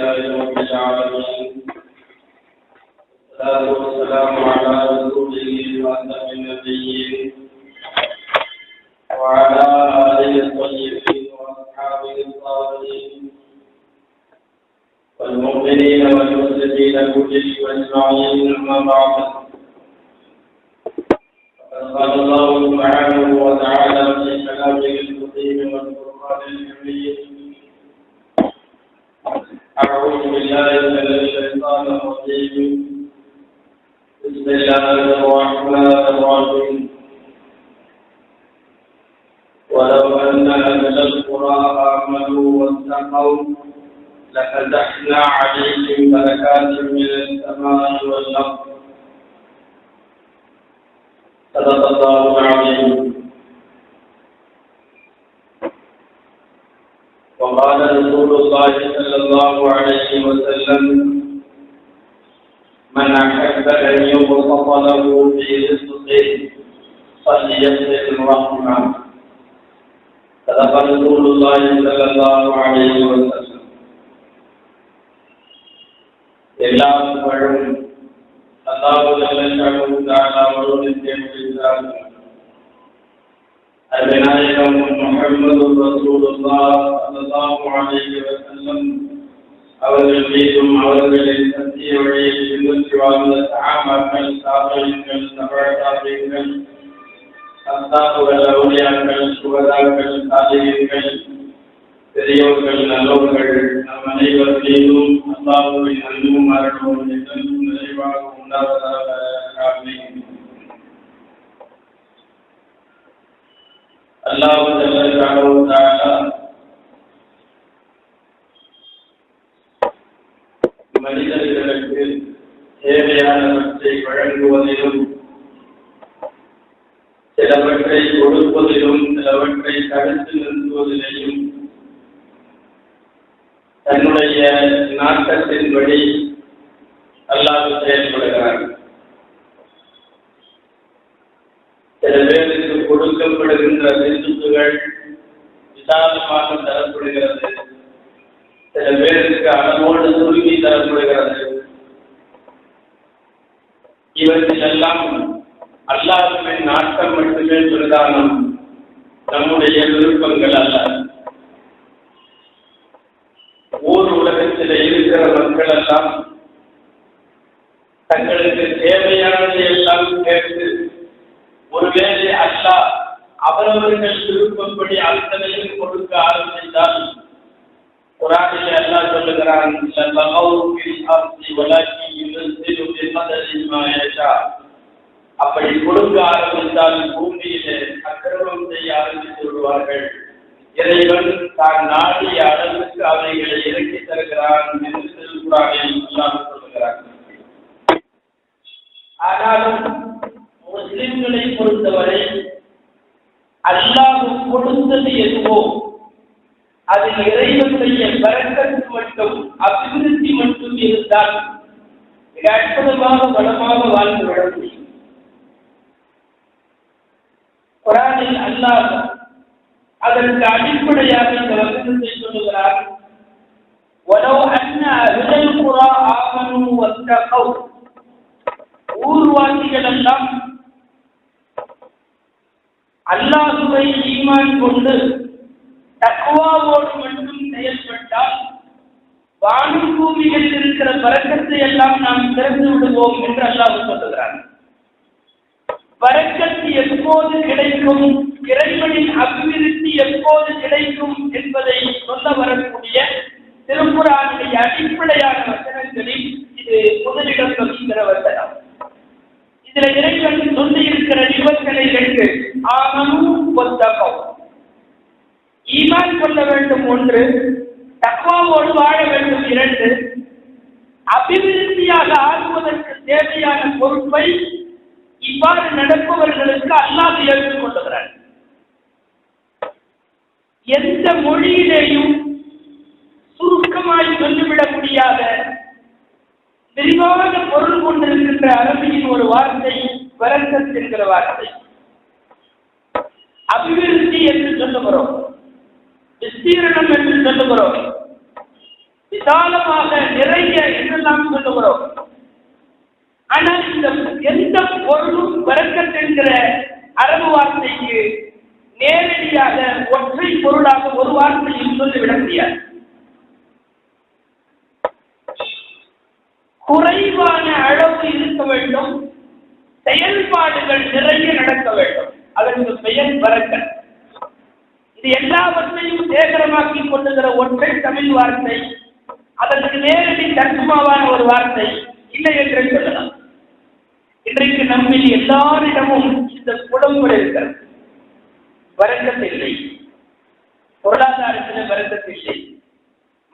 لله رب العالمين. والسلام على رسوله وأسلم وعلى آله الطيبين وأصحابه الطاهرين والمؤمنين والمسلمين كلهم أجمعين أما بعد. قال الله سبحانه في كلامه القديم والقرآن الكريم أعوذ بالله من الشيطان الرجيم. بسم الله الرحمن الرحيم. ولو أن أهل القرى آمنوا واتقوا لفتحنا عليهم بركات من السماء والأرض. صدق الله العظيم. وقال رسول الله صلى الله عليه وسلم من أحب أن يبسط له في رزقه فليصل الرحمة صدق رسول الله صلى الله عليه وسلم எல்லா புகழும் அல்லாஹு ஜல்லஷானு தஆலா ஒருவனுக்கே உரித்தாகும் அருமைநாயகம் முஹம்மது ரசூலுல்லாஹ் ஸல்லல்லாஹு அலைஹி வஸல்லம் அவர்கள் மீதும் அவர்களின் சத்திய வழியில் பின்பற்றி من சஹாபாக்கள் தாபியீன்கள் من شهداء من صالحين من பெரியவர்கள் நல்லவர்கள் நம் அனைவர் மீதும் அல்லாஹுவின் அன்பும் மரணமும் நிறைவாக உண்டாவதாக அல்லாஹ் ஜல்லல்லாஹு தஆலா மனிதர்களுக்கு தேவையானவற்றை வழங்குவதிலும் சிலவற்றை கொடுப்பதிலும் சிலவற்றை தடுத்து நிறுத்துவதிலையும் தன்னுடைய நாட்டத்தின்படி அல்லாஹ் செயல்படுகிறார் சில பேருக்கு கொடுக்கப்படுகின்ற விருந்துகள் விசாலமாக தரப்படுகிறது. சில பேருக்கு அளவோடு சுருங்கி தரப்படுகிறது. இவற்றிலெல்லாம் அல்லாஹுவின் நாட்டம் மட்டுமே பிரதானம். நம்முடைய விருப்பங்கள் அல்ல. ஊர் உலகத்தில் இருக்கிற மக்கள் எல்லாம் தங்களுக்கு தேவையானதை எல்லாம் கேட்டு ஒருவேளை அல்லாஹ் அவரவர்கள் விருப்பப்படி அத்தனையும் கொடுக்க ஆரம்பித்தால் குரானில் அல்லாஹ் சொல்லுகிறான் அப்படி கொடுக்க ஆரம்பித்தால் பூமியிலே அக்கிரமம் செய்ய ஆரம்பித்து விடுவார்கள். இறைவன் தான் நாடிய அளவுக்கு அவைகளை இறக்கி தருகிறான் என்று திருக்குறானில் அல்லாஹ் சொல்லுகிறான். ஆனாலும் முஸ்லிம்களை பொறுத்தவரை அல்லாஹ் கொடுத்தது எதுவோ அதில் இறைவனுடைய பறக்கத்து மட்டும் அபிவிருத்தி மட்டும் இருந்தால் மிக அற்புதமாக வளமாக வாழ்ந்து விட முடியும் குரானில் அல்லாஹ் அதற்கு அடிப்படையாக இந்த வசனத்தை சொல்லுகிறார் ولو أن أهل القرى آمنوا واتقوا ஊர்வாசிகள் எல்லாம் அல்லாஹுவை ஈமான் கொண்டு தக்குவாவோடு மட்டும் செயல்பட்டால் வானும் பூமியில் இருக்கிற பறக்கத்தை எல்லாம் நாம் திறந்து விடுவோம் என்று அல்லாஹ் சொல்லுகிறார் பறக்கத்து எப்போது கிடைக்கும் இறைவனின் அபிவிருத்தி எப்போது கிடைக்கும் என்பதை சொல்ல வரக்கூடிய திருக்குறானுடைய அடிப்படையான வசனங்களில் இது முதலிடம் வகிக்கிற வசனம். இதுல இறைவன் சொல்லி இருக்கிற நிபந்தனை ரெண்டு ஆகமும் ஒத்தகம் ஈமான் கொள்ள வேண்டும் ஒன்று தக்குவாவோடு வாழ வேண்டும் இரண்டு அபிவிருத்தியாக ஆகுவதற்கு தேவையான பொறுப்பை இவ்வாறு நடப்பவர்களுக்கு அல்லாது ஏற்றுக் கொள்ளுகிறார் எந்த மொழியிலேயும் சுருக்கமாய் சொல்லிவிட முடியாத விரிவான பொருள் கொண்டிருக்கின்ற அரபியின் ஒரு வார்த்தை வரக்கத் என்கிற வார்த்தை. அபிவிருத்தி என்று சொல்லுகிறோம். விஸ்தீரணம் என்று சொல்லுகிறோம். விசாலமாக நிறைய என்றெல்லாம் சொல்லுகிறோம். ஆனால் இந்த எந்த பொருளும் வரக்கத் என்கிற அரபு வார்த்தைக்கு நேரடியாக ஒற்றை பொருளாக ஒரு வார்த்தையில் சொல்லிவிட முடியாது. குறைவான அளவு இருக்க வேண்டும். செயல்பாடுகள் நிறைய நடக்க வேண்டும். அதற்கு பெயர் வரக்கத் இது எல்லாவற்றையும் சேகரமாக்கி கொண்டுகிற ஒன்றை தமிழ் வார்த்தை. அதற்கு நேரடி தர்மமான ஒரு வார்த்தை இல்லை என்று சொல்லலாம். இன்றைக்கு நம்மில் எல்லாரிடமும் இந்த குடம்புல இருக்கிறது. வரக்கத்தில்லை பொருளாதாரத்திலே வரக்கத்தில்லை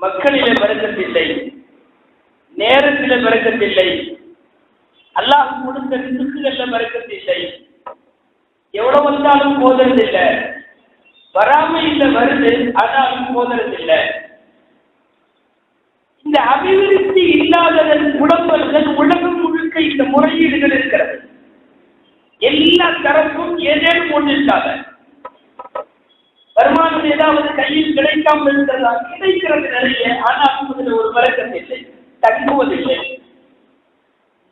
மக்களிலே வரக்கத்தில்லை நேரத்திலே பிறக்கத்தில்லை. அல்லாஹ் கொடுத்த ரிசுக்குகள்ல பிறக்கத்தில்லை. எவ்வளவு வந்தாலும் போதறதில்லை. வராமையில வருது ஆனாலும் போதறதில்லை. இந்த அபிவிருத்தி இல்லாததன் குழப்பங்கள் உலகம் முழுக்க இந்த முறையீடுகள் இருக்கிறது எல்லா தரப்பும் ஏதேனும் ஒன்று வருமானம் ஏதாவது கையில் கிடைக்காமல் இருக்கிறதா கிடைக்கிறது நிறைய ஆனாலும் அதில் ஒரு வழக்கம் இல்லை தங்குவதில்லை.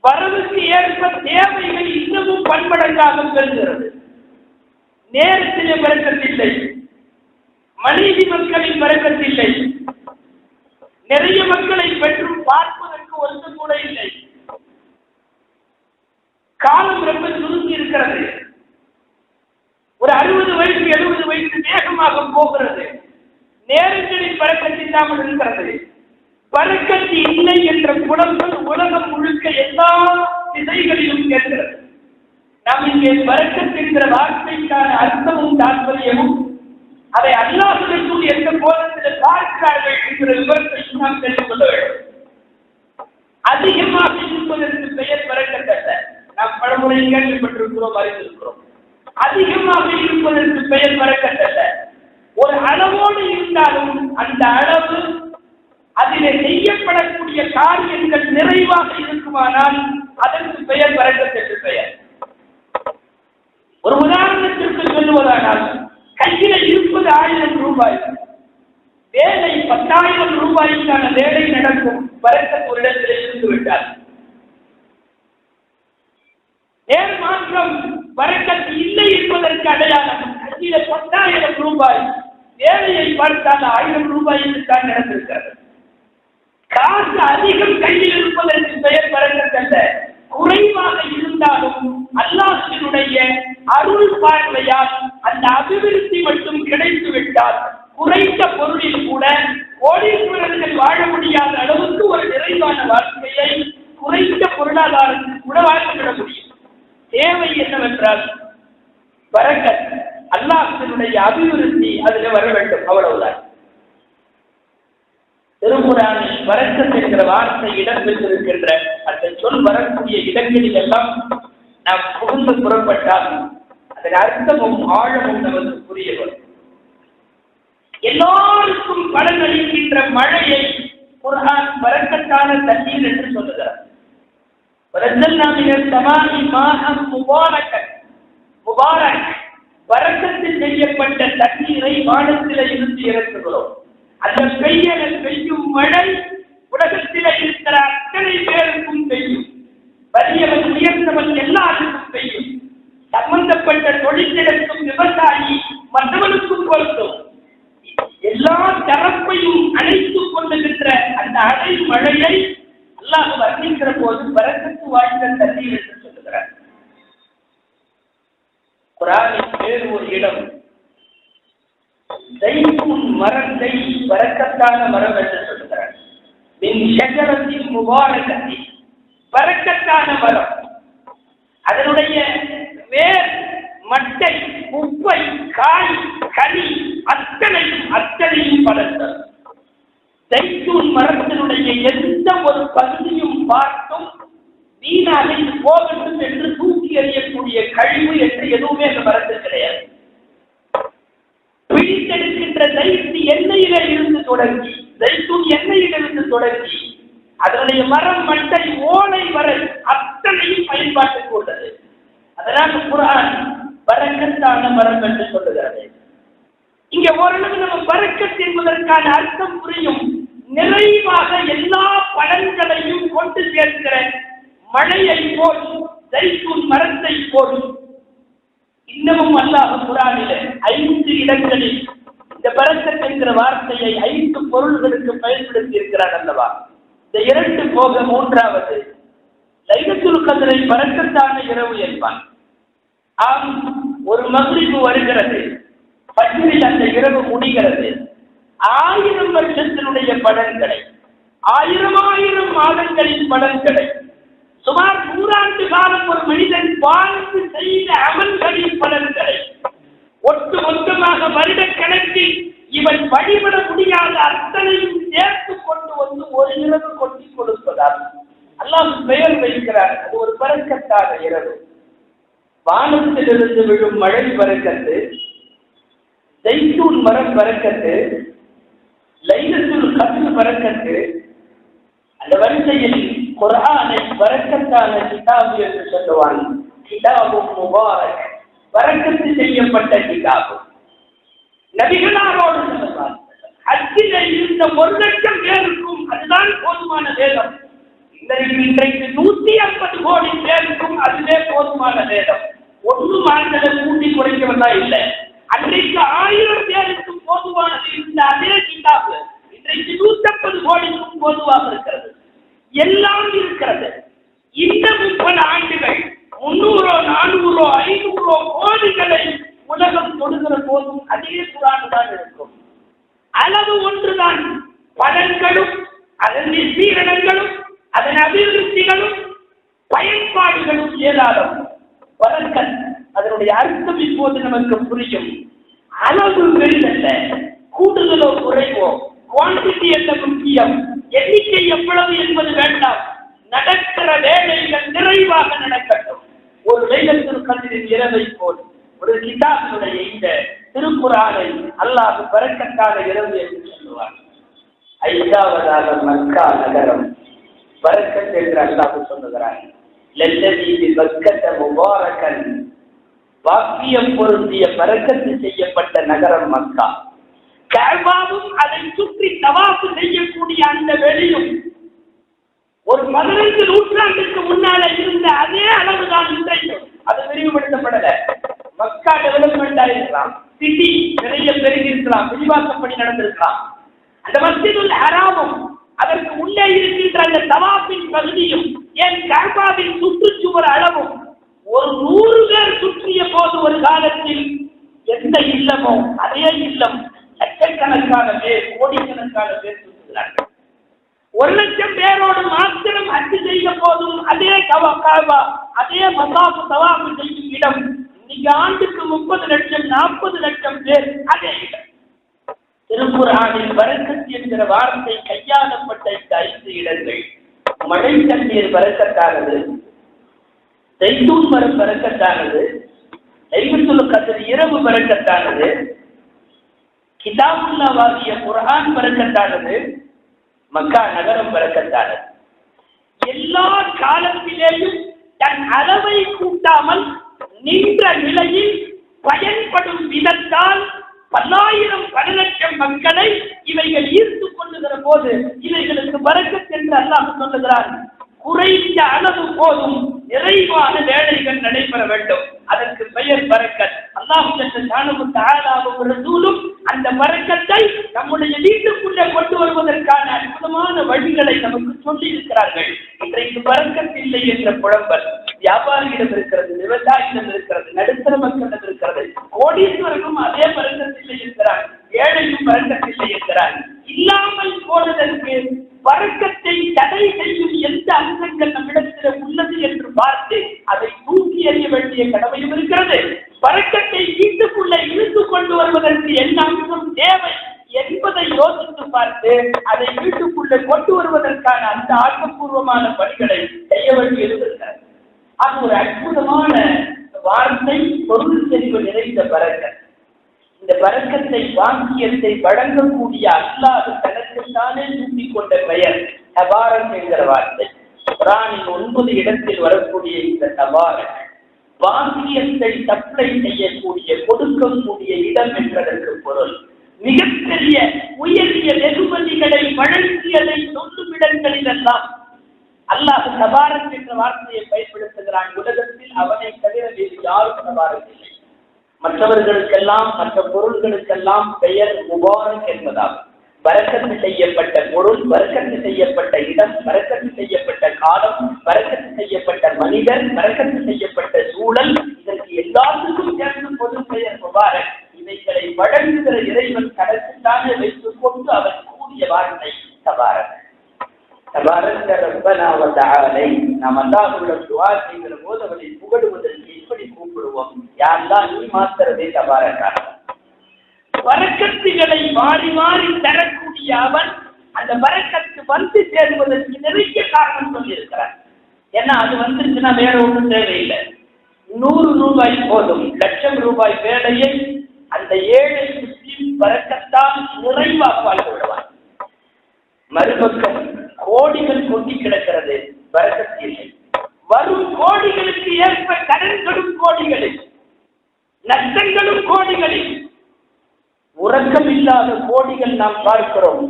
வரவுக்கு ஏற்ப தேவைகள் இன்னமும் பன்மடங்காக பெறுகிறது நேரத்திலே வரக்கத்தில்லை மனைவி மக்களின் வரக்கத்தில்லை நிறைய மக்களை பெற்றும் பார்ப்பதற்கு ஒன்று கூட இல்லை. காலம் ரொம்ப சுருங்கி இருக்கிறது. ஒரு அறுபது வயசு எழுபது வயசு வேகமாக போகிறது. நேரங்களில் பறக்கத்தில்லாமல் இருக்கிறது. பறக்கத்து இல்லை என்ற குணங்கள் உலகம் முழுக்க எல்லா திசைகளிலும் கேட்கிறது நாம் இங்கே பறக்கத் என்கிற வார்த்தைக்கான அர்த்தமும் தாற்பயமும் அதை அல்லாஹுக்கும் எந்த கோலத்தில் பார்க்கிறார்கள் என்கிற விவரத்தையும் நாம் தெரிந்து கொள்ள வேண்டும். அதிகமாக இருப்பதற்கு பெயர் பறக்கத்தல்ல நாம் பலமுறை கேள்விப்பட்டிருக்கிறோம் அறிந்திருக்கிறோம். அதிகமாக இருப்பதற்கு பெயர் பறக்கத்தல்ல ஒரு அளவோடு இருந்தாலும் அந்த அளவு அதிலே செய்யப்படக்கூடிய காரியங்கள் நிறைவாக இருக்குமானால் அதற்கு பெயர் பறக்கத் என்று பெயர். ஒரு உதாரணத்திற்கு சொல்லுவதானால் கையில இருப்பது ஆயிரம் ரூபாய். வேலை பத்தாயிரம் ரூபாய்க்கான வேலை நடக்கும் பறக்கத் ஒரு இடத்தில் இருந்து விட்டார். நேர் மாற்றம் வரக்கத்து இல்லை என்பதற்கு அடையாளம் கையில பத்தாயிரம் ரூபாய். வேலையை பார்த்தால் ஆயிரம் ரூபாய்க்கு தான் நடந்திருக்கிறது. காசு அதிகம் கையில் இருப்பதற்கு பெயர் வரக்கத்தல்ல குறைவாக இருந்தாலும் அல்லாஹினுடைய அருள் பார்வையால் அந்த அபிவிருத்தி மட்டும் கிடைத்து விட்டால் குறைந்த பொருளில் கூட கோடீஸ்வரர்கள் வாழ முடியாத அளவுக்கு ஒரு நிறைவான வாழ்க்கையை குறைந்த பொருளாதாரத்தில் கூட வாழ்ந்துவிட முடியும். தேவை என்னவென்றால் வரக்கத். அல்லாஹினுடைய அபிவிருத்தி அதில் வர வேண்டும். அவ்வளவுதான். திருமுறானி வரக்கத் என்கிற வார்த்தை இடம் பெற்றிருக்கின்ற அந்த சொல் வரக்கூடிய இடங்களில் எல்லாம் நாம் புகுந்து புறப்பட்டால் அதன் அர்த்தமும் ஆழமும் நமக்கு புரிய வரும். எல்லோருக்கும் பலன் அளிக்கின்ற மழையை குர்ஆன் வரக்கத்தான தண்ணீர் என்று சொல்லுகிறார். முபாரக் வரக்கத்தில் செய்யப்பட்ட தண்ணீரை வானத்தில் இருந்து இறக்குகிறோம். அந்த பெய்யல பெய்யும் மழை உலகத்தில் இருக்கிற அத்தனை பேருக்கும் பெய்யும் வலியவன் உயர்ந்தவன் எல்லாருக்கும் பெய்யும் சம்பந்தப்பட்ட தொழில்களுக்கும் விவசாயி மற்றவனுக்கும் பொருத்தும் எல்லா தரப்பையும் அழைத்துக் கொண்டிருக்கிற அந்த அடை மழையை அல்லாஹ் வர்ணிக்கிற போது வரக்கத்து வாய்ந்த தண்ணீர் என்று சொல்லுகிறார். குரானின் வேறு ஒரு இடம். மரத்தை வரக்கத்தான மரம் என்று சொல்கிறார். மின் ஷஜரத்தின் முபாரகத்தி வரக்கத்தான மரம். அதனுடைய வேர் மட்டை உப்பை காய் கனி அத்தனையும் அத்தனையும் பலத்தரும் தைத்தூன் மரத்தினுடைய எந்த ஒரு பகுதியும் பார்த்தும் வீணாக போகட்டும் என்று தூக்கி எறியக்கூடிய கழிவு என்று எதுவுமே அந்த மரத்தில் கிடையாது. பிரித்தெடுக்கின்ற தைத்து எண்ணெயில இருந்து தொடங்கி ஜெய்தூன் எண்ணெயிலிருந்து தொடங்கி அதனுடைய மரம் மட்டை ஓலை வரை அத்தனையும் பயன்பாட்டுக்கு உள்ளது. அதனால் குரான் வரக்கத்தான மரம் என்று சொல்லுகிறது. இங்க ஓரளவு நம்ம பறக்கத் என்பதற்கான அர்த்தம் புரியும். நிறைவாக எல்லா பலன்களையும் கொண்டு சேர்க்கிற மழையை போல் ஜெய்தூன் மரத்தை போல் இன்னமும் அல்லாஹ் குரானில ஐந்து இடங்களில் இந்த பரக்கத் என்கிற வார்த்தையை ஐந்து பொருள்களுக்கு பயன்படுத்தி இருக்கிறார் அல்லவா? இந்த இரண்டு போக மூன்றாவது லைலத்துல் கதிரை பரக்கத்தான இரவு என்பான் ஆம் ஒரு மகிழ்வு வருகிறது. பட்டியலில் அந்த இரவு முடிகிறது. ஆயிரம் வருஷத்தினுடைய பலன்களை ஆயிரம் ஆயிரம் மாதங்களின் பலன்களை சுமார் நூறாண்டு காலம் ஒரு மனிதன் வாழ்ந்து செய்த அமல்களின் பலன்களை ஒட்டு மொத்தமாக வருடக்கணக்கில் இவன் வழிபட முடியாத அத்தனையும் சேர்த்து கொண்டு வந்து ஒரு இரவு கொட்டி கொடுப்பதால் அல்லாஹ் பெயர் வைக்கிறார். அது ஒரு பறக்கத்தான இரவு. வானத்திலிருந்து விழும் மழை பறக்கத்து ஜெய்தூன் மரம் பறக்கத்து லைலத்துல் கத்து பறக்கத்து அந்த வரிசையில் குரானை வரக்கத்தான கிதாபு என்று சொல்லுவான் கிதாபு முபாரக் வரக்கத்து செய்யப்பட்ட கிதாபு நபிகளாரோடு சொல்லுவார் அச்சில இருந்த ஒரு லட்சம் பேருக்கும் அதுதான் போதுமான வேதம் இன்றைக்கு இன்றைக்கு நூத்தி ஐம்பது கோடி பேருக்கும் அதுவே போதுமான வேதம் ஒன்றும் ஆண்களை கூட்டி குறைக்கிறதா இல்லை அன்றைக்கு ஆயிரம் பேருக்கும் போதுவானது இருந்த அதே கிதாபு இன்றைக்கு நூத்தி ஐம்பது கோடிக்கும் போதுவாக இருக்கிறது எல்லாம் இருக்கிறது. இந்த முப்பது ஆண்டுகள் முன்னூறோ நானூறோ ஐநூறோ கோடிகளை உலகம் தொடுகிற போதும் அதே குரான் தான் இருக்கும். அளவு ஒன்றுதான். பலன்களும் அதன் சீரணங்களும் அதன் அபிவிருத்திகளும் பயன்பாடுகளும் ஏராளம். பலன்கள் அதனுடைய அர்த்தம் இப்போது நமக்கு புரியும். அளவு பெரிதல்ல கூடுதலோ குறைவோ குவான்டிட்டி என்ன முக்கியம் இவ்வளவு என்பது வேண்டாம். நடக்கிற வேலைகள் நிறைவாக நடக்கட்டும். ஒரு வேலத்தில் கண்ணின் இரவை போல் ஒரு கிதாபினுடைய இந்த திருக்குறானை அல்லாஹ் பறக்கத்தான இரவு என்று சொல்லுவார். ஐந்தாவதாக மக்கா நகரம். பரக்கத் என்று அல்லாஹ் சொல்லுகிறார். லல்லதி பக்கத்த முபாரக்கன் வாக்கியம் பொருந்திய பறக்கத்து செய்யப்பட்ட நகரம் மக்கா. கேபாவும் அதை சுற்றி தவாப்பு செய்யக்கூடிய அந்த வெளியும் ஒரு பதினைந்து நூற்றாண்டுக்கு முன்னால இருந்த அதே அளவுதான் இன்றைக்கும். அது விரிவுபடுத்தப்படல. மக்கா டெவலப்மெண்ட் ஆயிருக்கலாம் சிட்டி நிறைய பெருகி இருக்கலாம் விரிவாக்கப்படி நடந்திருக்கலாம். அந்த மஸ்ஜிதுல் ஹராமும் அதற்கு உள்ளே இருக்கின்ற அந்த தவாப்பின் பகுதியும் ஏன் கர்பாவின் சுற்றுச்சுவர் அளவும் ஒரு நூறு பேர் சுற்றிய போது ஒரு காலத்தில் எந்த இல்லமோ அதே இல்லம் லட்சக்கணக்கான பேர் கோடிக்கணக்கான பேர் சுற்றுகிறார்கள். ஒரு லட்சம் பேரோடு மாத்திரம் அஞ்சு செய்த போதும் அதே கவா அதே மசாபு தவாப்பு செய்யும் இடம். இன்னைக்கு ஆண்டுக்கு முப்பது லட்சம் நாற்பது லட்சம் பேர் அதே இடம். திருக்குறானில் வரக்கத்து என்கிற வார்த்தை கையாளப்பட்ட இந்த ஐந்து இடங்கள் மழை தண்ணீர் வரக்கத்தானது தைத்தூன் மரம் வரக்கத்தானது லைபத்துல் கதிர் இரவு வரக்கத்தானது கிதாபுல்லா வாகிய குரான் வரக்கத்தானது மக்கா நகரம் பிறக்கத்தானது எல்லா காலத்திலேயும் தன் அளவை கூட்டாமல் நின்ற நிலையில் பயன்படும் விதத்தால் பல்லாயிரம் பல லட்சம் மக்களை இவைகள் ஈர்த்து கொள்ளுகிற போது இவைகளுக்கு வரக்கத் என்று அல்லாஹ் சொல்லுகிறார் குறைந்த அளவு போதும் நிறைவான வேலைகள் நடைபெற வேண்டும். அதற்கு பெயர் பறக்கத் அல்லாஹ் அந்த பறக்கத்தை நம்முடைய வீட்டுக்குள்ளே கொண்டு வருவதற்கான அற்புதமான வழிகளை நமக்கு சொல்லி இருக்கிறார்கள் இன்றைக்கு பறக்கத் இல்லை என்ற புலம்பல் வியாபாரியிடம் இருக்கிறது விவசாயியிடம் இருக்கிறது நடுத்தர மக்களிடம் இருக்கிறது. கோடீஸ்வரனும் அதே பறக்கத் இல்லை ஏழையும் பறக்கத் இருக்கிறார் இல்லாமல் போனதற்கு வழக்கத்தை தடை செய்யும் எந்த அம்சங்கள் நம்மிடத்தில் உள்ளது என்று பார்த்து அதை தூக்கி எறிய வேண்டிய கடமையும் இருக்கிறது. வழக்கத்தை வீட்டுக்குள்ள இழுத்து கொண்டு வருவதற்கு என்ன அம்சம் தேவை என்பதை யோசித்து பார்த்து அதை வீட்டுக்குள்ளே கொண்டு வருவதற்கான அந்த ஆக்கப்பூர்வமான பணிகளை செய்ய வேண்டி இருந்திருக்கிறார் அது ஒரு அற்புதமான வார்த்தை பொருள் செறிவு நிறைந்த பறக்கத் இந்த பறக்கத்தை வாக்கியத்தை வழங்கக்கூடிய அல்லாது தனக்குத்தானே சூட்டிக் கொண்ட பெயர் தபாரம் என்கிற வார்த்தை. குரானின் ஒன்பது இடத்தில் வரக்கூடிய இந்த தபாரங்கள் பாக்கியத்தை சப்ளை செய்யக்கூடிய கொடுக்கக்கூடிய இடம் என்பதற்கு பொருள். மிகப்பெரிய உயரிய வெகுமதிகளை வழங்கியதை சொல்லும் இடங்களிலெல்லாம் அல்லாஹ் சபாரத் என்ற வார்த்தையை பயன்படுத்துகிறான். உலகத்தில் அவனை தவிர வேறு யாரும் சபாரத் இல்லை மற்றவர்களுக்கெல்லாம் மற்ற பொருள்களுக்கெல்லாம் பெயர் முபாரக் என்பதாகும். வரக்கத்து செய்யப்பட்ட பொருள் வரக்கத்து செய்யப்பட்ட இடம் வரக்கத்து செய்யப்பட்ட காலம் வரக்கத்து செய்யப்பட்ட மனிதர் வரக்கத்து செய்யப்பட்ட சூழல் இதற்கு எல்லாத்துக்கும் சேர்ந்து பொது பெயர் முபாரக். இவைகளை வழங்குகிற இறைவன் கடத்திட்டாக வைத்துக் கொண்டு அவர் கூடிய வார்த்தை தபாரக். தபாரக்க ரப்பனா வ நாம் அல்லாஹ்விடம் துஆ செய்கிற போது அவனை புகழுவதற்கு எப்படி கூப்பிடுவோம்? யாரெல்லாம் நீ மாத்திரமே தபாரக்காரன் வரக்கத்துகளை மாறி மாறி தரக்கூடிய அவன் அந்த வரக்கத்து வந்து சேருவதற்கு நிறைய காரணம் சொல்லியிருக்கிறார். ஏன்னா அது வந்துருச்சுன்னா வேற ஒன்றும் தேவையில்லை. நூறு ரூபாய் போதும். லட்சம் ரூபாய் வேலையை அந்த ஏழை முஸ்லிம் வரக்கத்தால் நிறைவாக வாழ்ந்து விடுவான் மறுபக்கம் கோடிகள் கொட்டி கிடக்கிறது வரக்கத்து இல்லை வரும் கோடிகளுக்கு ஏற்ப கடன்களும் கோடிகளில் நஷ்டங்களும் கோடிகளில். உறக்கம் இல்லாத கோடிகள் நாம் பார்க்கிறோம்.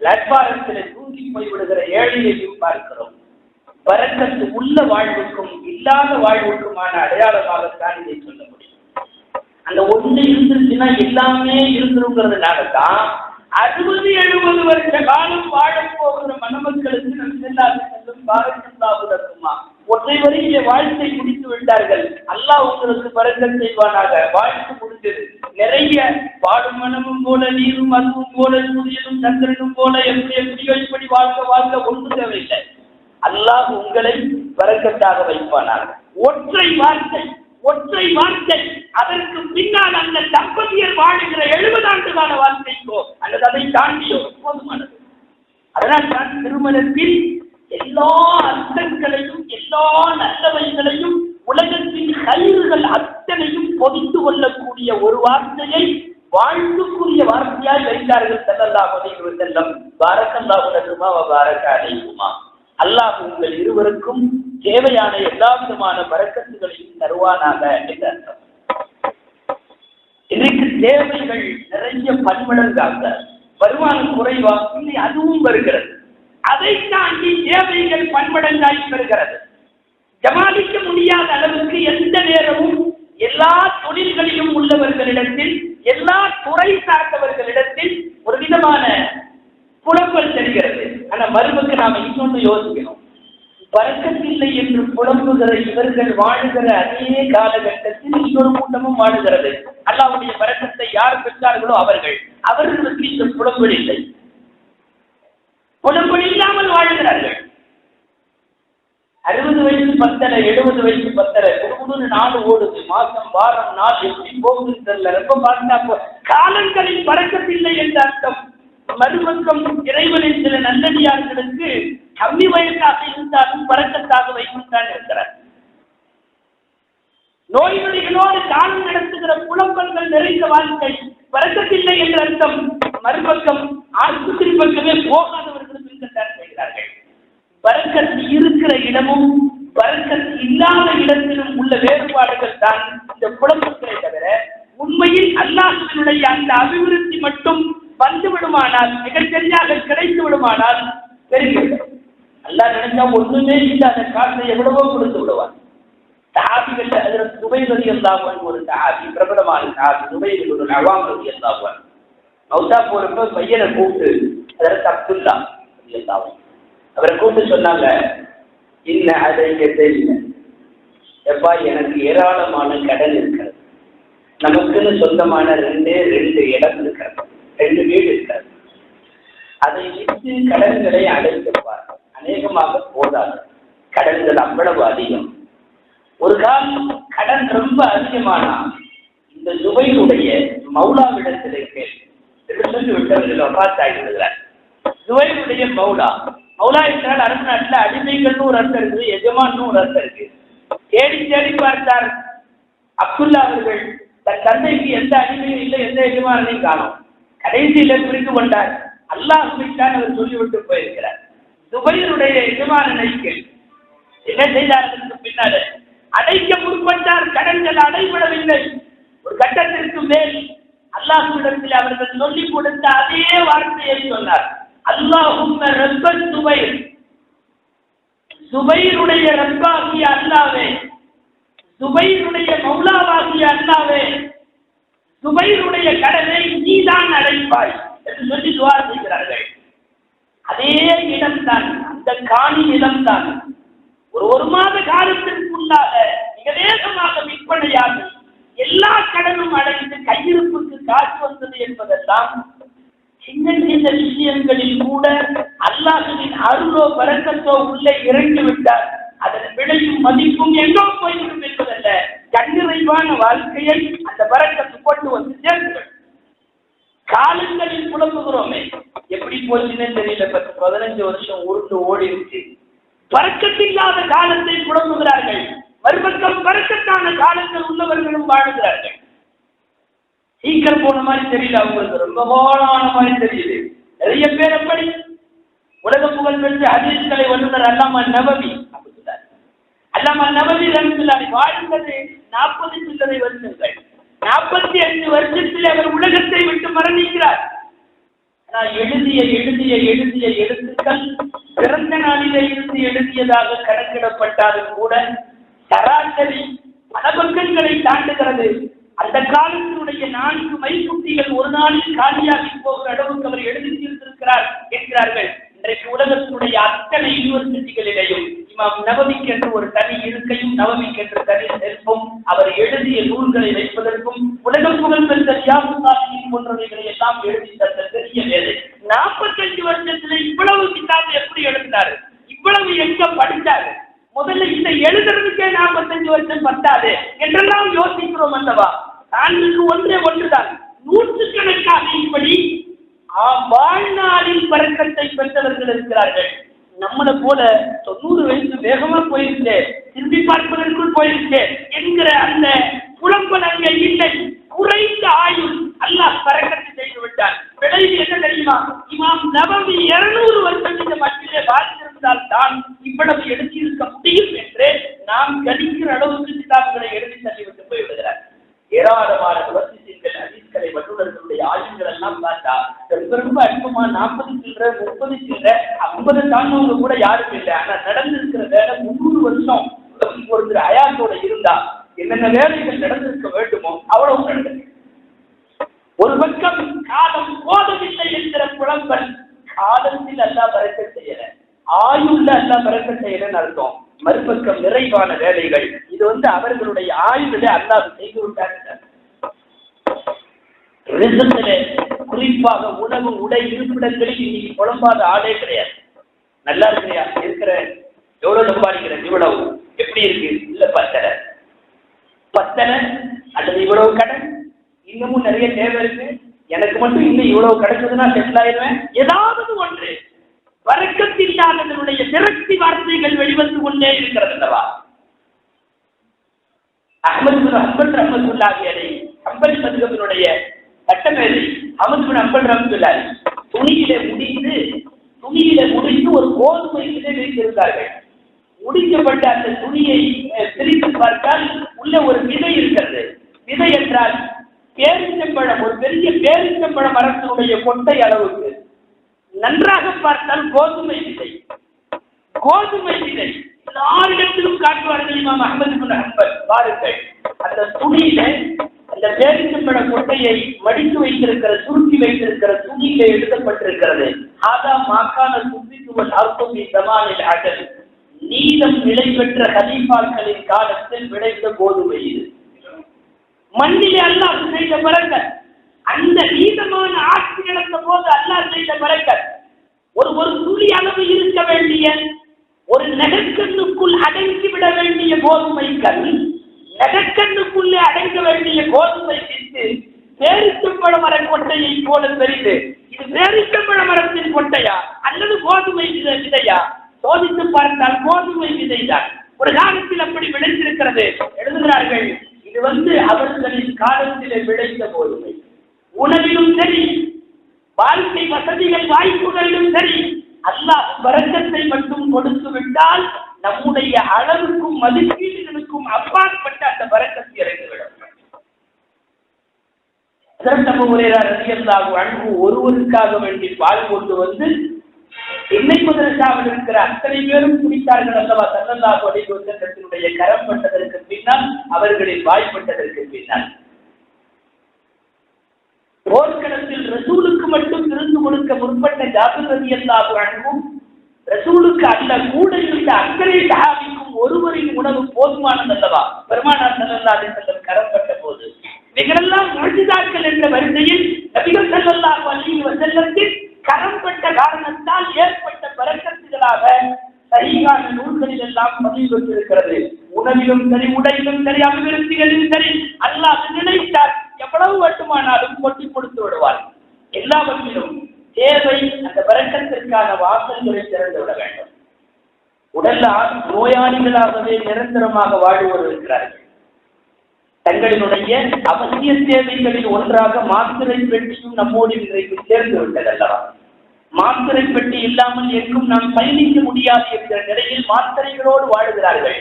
பிளாட்பாரத்தில் தூங்கி போய்விடுகிற ஏழையையும் பார்க்கிறோம். வரக்கத்து உள்ள வாழ்வுக்கும் இல்லாத வாழ்வுக்குமான அடையாளமாகத்தான் இதை சொல்ல முடியும். அந்த ஒன்று இருந்துச்சுன்னா எல்லாமே இருந்துருங்கிறதுனால தான் அறுபது எழுபது வருஷ காலம் வாழ போகிற மணமக்களுக்கு நம் செல்லாது செல்லும் பாரதியுமா ஒற்றை வரியிலே வாழ்த்தை முடித்து விட்டார்கள். அல்லாஹ் உங்களுக்கு பரக்கம் செய்வானாக. வாழ்த்து முடிஞ்சது நிறைய வாழும் மனமும் போல நீரும் அதுவும் போல சூரியனும் சந்திரனும் போல என்னுடைய முடிவை இப்படி வாழ்க்க வாழ்க்க ஒன்று தேவையில்லை. அல்லாஹ் உங்களை பரக்கத்தாக வைப்பானார். ஒற்றை வார்த்தை ஒற்றை வார்த்தை. அதற்கு பின்னால் அந்த தம்பதியர் வாழுகிற எழுபது ஆண்டு கால வாழ்க்கைக்கோ அல்லது அதை தாண்டியோ போதுமானது. அதனால் தான் திருமணத்தில் எல்லா அர்த்தங்களையும் எல்லா நல்லவைகளையும் உலகத்தின் கயிறுகள் அத்தனையும் பொதித்து கொள்ளக்கூடிய ஒரு வார்த்தையை வாழ்த்துக்குரிய வார்த்தையாய் வைத்தார்கள் செல்லல்லாஹு செல்லம் வஸல்லம். பாரக்கல்லாஹு பாரத அடையுமா அல்லாஹ் உங்கள் இருவருக்கும் தேவையான எல்லா விதமான பரக்கத்துகளையும் தருவானாக என்று அர்த்தம். இன்றைக்கு தேவைகள் நிறைய பன்மடங்காக வருமானம் குறைவா? இல்லை அதுவும் வருகிறது. அதை தாண்டி தேவைகள் பன்மடங்காய் வருகிறது ஜமாளிக்க முடியாத அளவுக்கு எந்த நேரமும் எல்லா தொழில்களிலும் உள்ளவர்களிடத்தில் எல்லா துறை சார்ந்தவர்களிடத்தில் ஒரு விதமான புலம்பல் தெரிகிறது. ஆனா மருமக்கு நாம இன்னொன்று யோசிக்கணும். பறக்கத்தில்லை என்று புலம்புகிற இவர்கள் வாழுகிற அதே காலகட்டத்தில் இன்னொரு கூட்டமும் வாழுகிறது. அல்லாவுடைய வரக்கத்தை யார் பெற்றார்களோ அவர்கள். அவர்களுக்கு இந்த புலம்பல் இல்லை. புலம்பல் இல்லாமல் வாழ்கிறார்கள். அறுபது வயசு பத்தரை எழுபது வயசு பத்தரை குடுகுடுன்னு நாடு ஓடுது. மாசம் வாரம் நாள் எப்படி போகுதுன்னு தெரியல. ரொம்ப பார்த்தா காலங்களில் பறக்கத்தில்லை என்ற அர்த்தம். மறுபக்கம் இறைவனின் சில நல்லடியார்களுக்கு கம்மி வயசாக இருந்தாலும் பறக்கத்தாக வைத்துத்தான் இருக்கிறார். நோய் நொடிகளோடு காலம் நடத்துகிற புலம்பல்கள் நிறைந்த வாழ்க்கை பறக்கத்தில்லை என்ற அர்த்தம். மறுபக்கம் ஆஸ்பத்திரி பக்கமே போகாதவர்களும் இருக்கத்தான் செய்கிறார்கள் பறக்கத்து இருக்கிற இடமும் பறக்கத்து இல்லாத இடத்திலும் உள்ள வேறுபாடுகள் தான் இந்த குழப்பத்தை தவிர உண்மையில் அல்லாஹினுடைய அந்த அபிவிருத்தி மட்டும் வந்து விடுமானால் மிகச்சரியாக கிடைத்து விடுமானால் தெரிந்துவிடும் அல்லாஹ் நினைச்சா ஒண்ணுமே அந்த காசை எவ்வளவோ கொடுத்து விடுவார் சஹாபிகள் அதில் சுபை ரதி ஒரு சஹாபி பிரபலமான சஹாபி சுபை ஒரு நவாம் ரதி அல்லாஹன் மௌசா போறப்ப பையனை கூப்பிட்டு அதில் அப்துல்லா அவரை கூப்பிட்டு சொன்னாங்க இன்ன அதை இல்லை எப்பா எனக்கு ஏராளமான கடன் இருக்கிறது. நமக்குன்னு சொந்தமான ரெண்டு ரெண்டு இடம் இருக்கிறது. ரெண்டு வீடு இருக்கிறது. அதை விட்டு கடன்களை அடைத்துப்பார் அநேகமாக போதாது. கடன்கள் அவ்வளவு அதிகம். ஒரு காலம் கடன் ரொம்ப அதிகமானா இந்த துபையுடைய மௌலாவிடத்திலே கேள் என்று சொல்லி விட்டவர்கள் ஒப்பாத்தாகிவிடுகிறார் துபையுடைய மௌலா மௌலா என்றால் அரபு நாட்டில் அடிமைகள்னு ஒரு அர்த்தம் இருக்குது எஜமான்னு ஒரு அர்த்தம் இருக்கு தேடி தேடி பார்த்தார் அப்துல்லா அவர்கள் தன் தந்தைக்கு எந்த அடிமையும் இல்லை எந்த எஜமானையும் காணும். கடைசியில புரிந்து கொண்டார். அல்லாஹ் குறித்தான் அவர் சொல்லிவிட்டு போயிருக்கிறார். துபையருடைய எஜமானனை கேள்வி என்ன செய்தார்களுக்கு பின்னால? அடைக்க முற்பட்டார் கடன்கள் அடைபடவில்லை. ஒரு கட்டத்திற்கு மேல் அல்லாஹ்விடத்தில் அவர்கள் சொல்லிக் கொடுத்த அதே வார்த்தையை சொன்னார். அல்லாஹும்ம ரப்ப சுபை சுபைருடைய ரப்பாகிய அல்லாவே. சுபைருடைய மௌலாவாகிய அல்லாவே. சுபைருடைய கடனை நீதான் அடைப்பாய் என்று சொல்லி துவா செய்கிறார்கள். அதே இடம்தான் அந்த காணி இடம்தான் ஒரு ஒரு மாத காலத்திற்குள்ளாக மிக வேகமாக விற்பனையாகி எல்லா கடனும் அடைந்து கையிருப்புக்கு காசு வந்தது என்பதெல்லாம் சின்ன சின்ன விஷயங்களில் கூட அல்லாஹுவின் அருளோ பரக்கத்தோ உள்ளே இறங்கி விட்டார். அதன் விடையும் மதிப்பும் எங்கோ போய்விடும் என்பதல்ல. கண்ணிறைவான வாழ்க்கையை அந்த பரக்கத்து கொண்டு வந்து சேர்ந்துவிடும் காலங்களில் புலம்புகிறோமே. எப்படி போச்சுன்னு தெரியல. பத்து பதினஞ்சு வருஷம் உருண்டு ஓடி இருக்கு. பறக்கத்தில்லாத காலத்தை புலம்புகிறார்கள். மறுபக்கம் பறக்கத்தான காலங்கள் உள்ளவர்களும் வாழுகிறார்கள். சீக்கிரம் போன மாதிரி தெரியல அவங்களுக்கு. ரொம்ப போலான மாதிரி தெரியுது. நிறைய பேர் எப்படி? உலக புகழ் பெற்ற ஹதீஸ்களை வல்லுநர் அல்லாமா நபவி. அப்படி சொன்னார். அல்லாமா நபவி ரஹ்மத்துல்லாஹி வாழ்ந்தது நாற்பது சில்லரை வருஷங்கள். நாற்பத்தி அஞ்சு வருஷத்தில் அவர் உலகத்தை விட்டு மரணிக்கிறார். ஆனால் எழுதிய எழுதிய எழுதிய எழுத்துக்கள் பிறந்த நாளிலே இருந்து எழுதியதாக கணக்கிடப்பட்டாலும் கூட சராசரி பல பக்கங்களை தாண்டுகிறது. அந்த காலத்தினுடைய நான்கு மைக்குட்டிகள் ஒரு நாளில் காலியாகி போகிற அளவுக்கு அவர் எழுதி தீர்த்திருக்கிறார் என்கிறார்கள். இன்றைக்கு உலகத்தினுடைய அத்தனை யூனிவர்சிட்டிகளிலேயும் இமாம் நவமிக்கு என்று ஒரு தனி இருக்கையும் நவமிக்கு என்று தனி செல்பும் அவர் எழுதிய நூல்களை வைப்பதற்கும் உலகம் புகழ் பெற்ற தியாகுசாமியின் போன்றவைகளை எல்லாம் எழுதி தந்த பெரிய வேலை. நாற்பத்தஞ்சு வருஷத்துல இவ்வளவு கிட்டாந்து எப்படி எழுதினாரு? இவ்வளவு எங்க படித்தாரு முதல்ல இந்த எழுதுறதுக்கே நாற்பத்தஞ்சு வருஷம் பத்தாது என்றெல்லாம் யோசிக்கிறோம் அல்லவா? ஆண்டுக்கு ஒன்றே ஒன்றுதான். நூற்றுக்கணக்காக இப்படி ஆ, வாழ்நாளில் பறக்கத்தை பெற்றவர்கள் இருக்கிறார்கள். நம்மளை போல தொண்ணூறு வயசு வேகமா போயிருச்சு திரும்பி பார்ப்பதற்குள் போயிருச்சு என்கிற அந்த புலம்பல் அங்கே இல்லை. குறைந்த ஆயுள் அல்லாஹ் பறக்கத்தை செய்து விட்டார். விளைவு என்ன தெரியுமா? இமாம் நவமி இருநூறு வருஷம் இந்த மட்டிலே வாழ்ந்திருந்தால் தான் இவ்வளவு எடுத்து முடியும் என்று நாம் கணிக்கிற அளவுக்கு கிதாபுகளை எழுதி தள்ளிவிட்டு போய்விடுகிறார் ஏராளமான விமர்சித்தீர்கள் ஹதீஸ்களை வல்லுநர்களுடைய ஆய்வுகள் எல்லாம் பார்த்தா ரொம்ப ரொம்ப அதிகமா நாற்பது சில்லற முப்பது சில்லற ஐம்பது தாண்டவங்க கூட யாருக்கும் இல்லை. ஆனா நடந்திருக்கிற வேலை முந்நூறு வருஷம் ஒருத்தர் அயாத்தோட இருந்தா என்னென்ன வேலைகள் நடந்திருக்க வேண்டுமோ அவ்வளவு நடந்திருக்கு ஒரு பக்கம் காலம் போதவில்லை என்கிற புலம்பல் காலத்தில் அல்லா பறக்க செய்யல. ஆயுள்ல அல்லா பறக்க செய்யலன்னு அர்த்தம். மறுபக்கம் நிறைவான வேலைகள். இது வந்து அவர்களுடைய ஆயுளே அல்லா செய்து விட்டாங்க ரிசத்திலே குறிப்பாக உணவு உடை இருப்பிடங்களில் இன்னைக்கு புலம்பாத ஆளே கிடையாது. நல்லா இருக்கிறியா? இருக்கிற எவ்வளவு சம்பாதிக்கிறேன் இவ்வளவு? எப்படி இருக்கு? இல்ல பத்தனை. பத்தனை அல்லது இவ்வளவு கடன்? இன்னமும் நிறைய தேவை இருக்கு. எனக்கு மட்டும் இன்னும் இவ்வளவு கிடைச்சதுன்னா செட்டில் ஆயிடுவேன். ஏதாவது ஒன்று. வரக்கத்தில்லாதவனுடைய திரட்சி வார்த்தைகள் வெளிவந்து கொண்டே இருக்கிறது அல்லவா? அஹமது அம்பல் ரஹமத்துல்லாஹி அலை அம்பல் மதுகபினுடைய சட்டமேதை அமது அம்பல் ரஹமத்துல்லாஹி துணியில முடிந்து துணியில முடிந்து ஒரு கோதுமை விதை வைத்திருந்தார்கள் முடிக்கப்பட்ட அந்த துணியை பிரித்து பார்த்தால் உள்ள ஒரு விதை இருக்கிறது. விதை என்றால் பேரிச்சம்பழம் ஒரு பெரிய பேரிச்சம்பழ மரத்தினுடைய கொட்டை அளவுக்கு. நன்றாக பார்த்தால் கோதுமை விதை. கோதுமை விதை. எல்லாரிடத்திலும் காட்டுவார்கள் இமாம் அகமது பாருங்கள் அந்த துணியில அந்த பேரிச்சம்பழ கொட்டையை மடித்து வைத்திருக்கிற சுருக்கி வைத்திருக்கிற துணியில எழுதப்பட்டிருக்கிறது. ஆதா மாக்கான சுத்தித்துவன் அர்த்தம் ஜமானில் அகல் நீதம் நிலை பெற்ற ஹலீஃபாக்களின் காலத்தில் விளைந்த கோதுமை இது. மண்ணிலே அல்லாஹ் செய்த பிறக்க அந்த நீதமான ஆட்சி நடந்த போது அல்லாஹ் செய்த பிறக்க ஒரு ஒரு துளி அளவு இருக்க வேண்டிய ஒரு நெகக்கண்ணுக்குள் அடங்கி விட வேண்டிய கோதுமை கல்வி எதற்கண்ணுக்குள்ளே அடைந்து வேண்டிய கோதுமை வித்து பேரிச்சம்பழ மர கொட்டையை போல தெரிந்து. இது பேரிச்சம்பழ மரத்தின் கொட்டையா? அல்லது கோதுமை விதையா? சோதித்து பார்த்தால் கோதுமை விதைதான். ஒரு காலத்தில் அப்படி விளைந்திருக்கிறது. எழுதுகிறார்கள் இது வந்து அவர்களின் காலத்திலே விளைந்த கோதுமை. உணவிலும் சரி வாழ்க்கை வசதிகள் வாய்ப்புகளிலும் சரி அல்லாஹ் வரக்கத்தை மட்டும் கொடுத்து விட்டால் நம்முடைய அளவுக்கும் மதிப்பீடுகளுக்கும் அப்பாற்பட்ட அந்த வரக்கத்தை இறங்கிவிடும் அதற்கு அன்பு ஒருவருக்காக வேண்டி பால் கொண்டு வந்து என்னை மதரசாவில் இருக்கிற அத்தனை பேரும் குடித்தார்கள் அல்லவா? சல்லல்லாஹு அலைஹி வஸல்லத்தினுடைய கரம் பட்டதற்கு பின்னால் அவர்களின் வாய்ப்பட்டதற்கு பின்னால். போர்க்களத்தில் ரசூலுக்கு மட்டும் விருந்து கொடுக்க முற்பட்ட ஜாபு ரதி அல்லாஹு அன்பும் ரசூலுக்கு அல்ல கூட இருந்த அக்கறை சஹாபிக்கும் ஒருவரின் உணவு போதுமானது அல்லவா பெருமானார் செல்லல்லா அலைஹி வஸல்லம் கரப்பட்ட போது இவைகளெல்லாம் முழுதாக்கள் என்ற வரிசையில் நபிகள் செல்லல்லா அலைஹி செல்லத்தில் கரம்பட்ட காரணத்தால் ஏற்பட்ட பரக்கத்துகளாக சரியான நூல்களில் எல்லாம் பதிவு பெற்றிருக்கிறது உணவிலும் சரி உடையிலும் சரி அபிவிருத்திகளிலும் சரி அல்லாஹ் நினைத்தால் எவ்வளவு வேண்டுமானாலும் கொட்டி கொடுத்து விடுவார். எல்லாவற்றிலும் தேவை அந்த பரக்கத்திற்கான வாசல்களை திறந்து விட வேண்டும். உடல்ல நோயாளிகளாகவே நிரந்தரமாக வாழ்வோர் இருக்கிறார்கள் தங்களினுடைய அவசிய தேவைகளில் ஒன்றாக மாத்திரை பெட்டியும் நம்மோடு இன்றைக்கு சேர்ந்து விட்டது அல்லவா மாத்திரை பெட்டி இல்லாமல் எங்கும் நாம் பயணிக்க முடியாது என்கிற நிலையில் மாத்திரைகளோடு வாழுகிறார்கள்.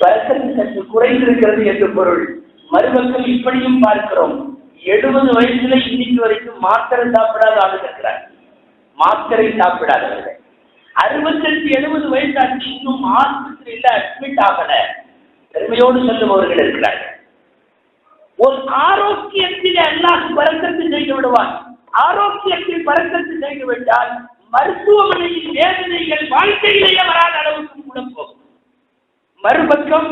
சற்று குறைந்திருக்கிறது என்று பொருள். மறுபக்கம் இப்படியும் பார்க்கிறோம். எழுபது வயசுல இன்னைக்கு வரைக்கும் மாத்திரை சாப்பிடாத ஆளுங்க மாத்திரை சாப்பிடாதவர்கள். அறுபத்தெட்டு எழுபது வயசாச்சு இன்னும் ஆஸ்பத்திரியில அட்மிட் ஆகல. பெருமையோடு சொல்லுபவர்கள் இருக்கிறார்கள். ஒரு ஆரோக்கியத்தில் அல்லாஹ் பறக்கத்து செய்து விடுவான். ஆரோக்கியத்தில் பறக்கத்து செய்து விட்டால் மருத்துவமனையின் வேதனைகள் வாழ்க்கையிலேயே வராத அளவுக்கு கூட போகும். மறுபக்கம்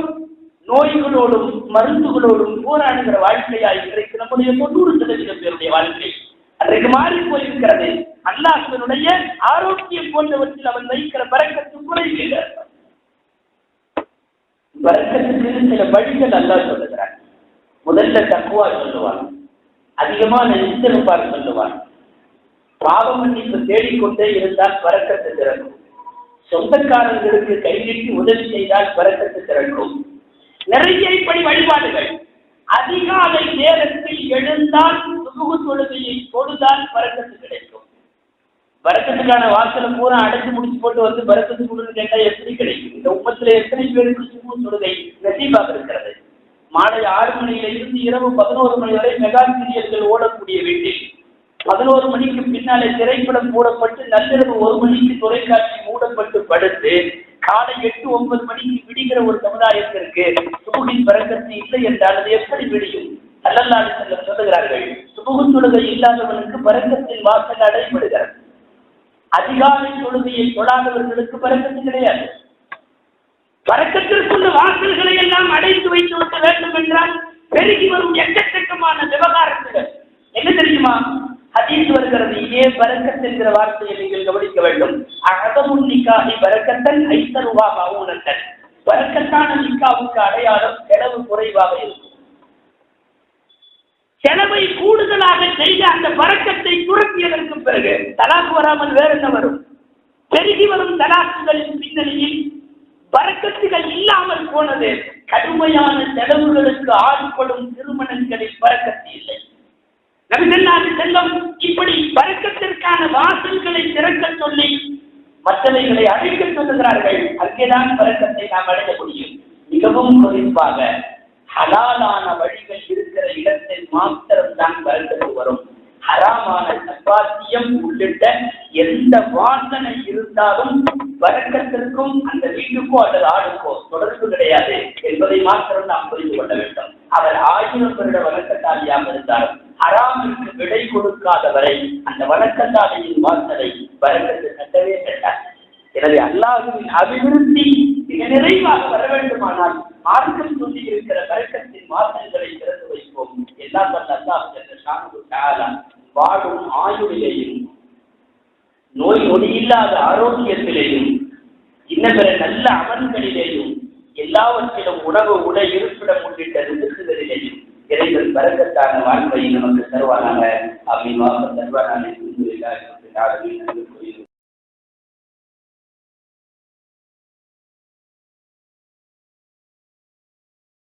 நோய்களோடும் மருந்துகளோடும் போராடுகிற வாழ்க்கையா இன்றைக்கு நம்முடைய தொண்ணூறு சதவீதம் பேருடைய வாழ்க்கை. அன்றைக்கு மாறி போயிருக்கிறது. அல்லாஹினுடைய ஆரோக்கியம் போன்றவற்றில் அவன் வைக்கிற பறக்கத்து குறைவில்லை வரக்கத்துக்கு சில வழிகள் அல்லா சொல்லுகிறான். முதல்ல தக்குவா சொல்லுவான். அதிகமான இஸ்திருப்பார் சொல்லுவான். பாவம் மன்னிப்பு தேடிக்கொண்டே இருந்தால் வரக்கத்து திறக்கும். சொந்தக்காரர்களுக்கு கைவிட்டு உதவி செய்தால் வரக்கத்து திறக்கும். நிறைய இப்படி வழிபாடுகள். அதிகாலை நேரத்தில் எழுந்தால் சுகுகு தொழுகையை தொழுதால் பறக்கத்து கிடைக்கும். பறக்கத்துக்கான வாசலை பூரா அடைச்சு முடிச்சு போட்டு வந்து பறக்கத்து கொடுன்னு கேட்டா எப்படி கிடைக்கும்? இந்த உப்பத்துல எத்தனை பேருக்கு சுகு தொழுகை நசீபாக இருக்கிறது? மாலை ஆறு மணியில இருந்து இரவு பதினோரு மணி வரை மெகா சீரியல்கள் ஓடக்கூடிய வீட்டில் பதினோரு மணிக்கு பின்னாலே திரைப்படம் மூடப்பட்டு நள்ளிரவு ஒரு மணிக்கு தொலைக்காட்சி மூடப்பட்டு படுத்து காலை எட்டு ஒன்பது மணிக்கு விடுகிற ஒரு சமுதாயத்திற்கு சுகுவின் பறக்கத்து இல்லை என்றால் அது எப்படி விடியும்? அல்லல்லாடி செல்லம் சொல்லுகிறார்கள். சுபுகு தொழுகை இல்லாதவனுக்கு பறக்கத்தின் வாசல் அடைபடுகிறது. அதிகாலை தொழுகையை தொழாதவர்களுக்கு பறக்கத்து கிடையாது. வரக்கத்திற்குள்ள வாசல்களை எல்லாம் அடைந்து வைத்து விட வேண்டும் என்றால் பெருகி வரும் எக்கச்சக்கமான விவகாரங்கள். என்ன தெரியுமா? ஹதீஸ் வருகிறது ஏ பரக்கத் என்கிற வார்த்தையை நீங்கள் கவனிக்க வேண்டும். அகதமுன் நிக்காகி பரக்கத்தன் ஐத்தருவா மவுனத்தன் பரக்கத்தான நிக்காவுக்கு அடையாளம் செலவு குறைவாக இருக்கும். செலவை கூடுதலாக செய்த அந்த பறக்கத்தை துரத்தியதற்கு பிறகு தலாக்கு வராமல் வேற என்ன வரும்? பெருகி வரும் தலாக்குகளின் பின்னணியில் பறக்கத்துகள் இல்லாமல் போனது கடுமையான செலவுகளுக்கு ஆட்படும் திருமணங்களில் பறக்கத்து இல்லை. நபிசல்லாது செல்லம் இப்படி பறக்கத்திற்கான வாசல்களை திறக்க சொல்லி மற்றவைகளை அழைக்க சொல்லுகிறார்கள். அங்கேதான் பறக்கத்தை நாம் அடைய முடியும் மிகவும் குறிப்பாக ஹலாலான வழிகள் இருக்கிற இடத்தில் மாத்திரம்தான் வருகிறது வரும். ஹராமான சம்பாத்தியம் உள்ளிட்ட எந்த வாசனை இருந்தாலும் வழக்கத்திற்கும் அந்த வீட்டுக்கோ அல்லது ஆடுக்கோ தொடர்பு கிடையாது என்பதை மாத்திரம் நாம் புரிந்து கொள்ள வேண்டும். அவர் ஆயிரம் வருட வழக்கத்தாலியாக இருந்தார். ஹராமிற்கு விடை கொடுக்காத வரை அந்த வழக்கத்தாலியின் வாசனை வழக்கத்து கட்டவே கட்டார் எனவே அல்லாஹுவின் அபிவிருத்தி நிறைவாக வர வேண்டுமானால் மார்க்கம் சொல்லி இருக்கிற வழக்கத்தின் வாசல்களை திறந்து வைப்போம். எல்லாம் வல்ல வாழும் ஆயுளிலேயும் நோய் நொடி இல்லாத ஆரோக்கியத்திலேயும் இன்ன நல்ல அமல்களிலேயும் எல்லாவற்றிலும் உணவு உடை இருப்பிடம் உள்ளிட்ட நிறுத்துதலிலேயும் இறைவன் வரக்கத்தான வாழ்க்கையை நமக்கு தருவானாங்க அப்படின்னு தருவானாங்க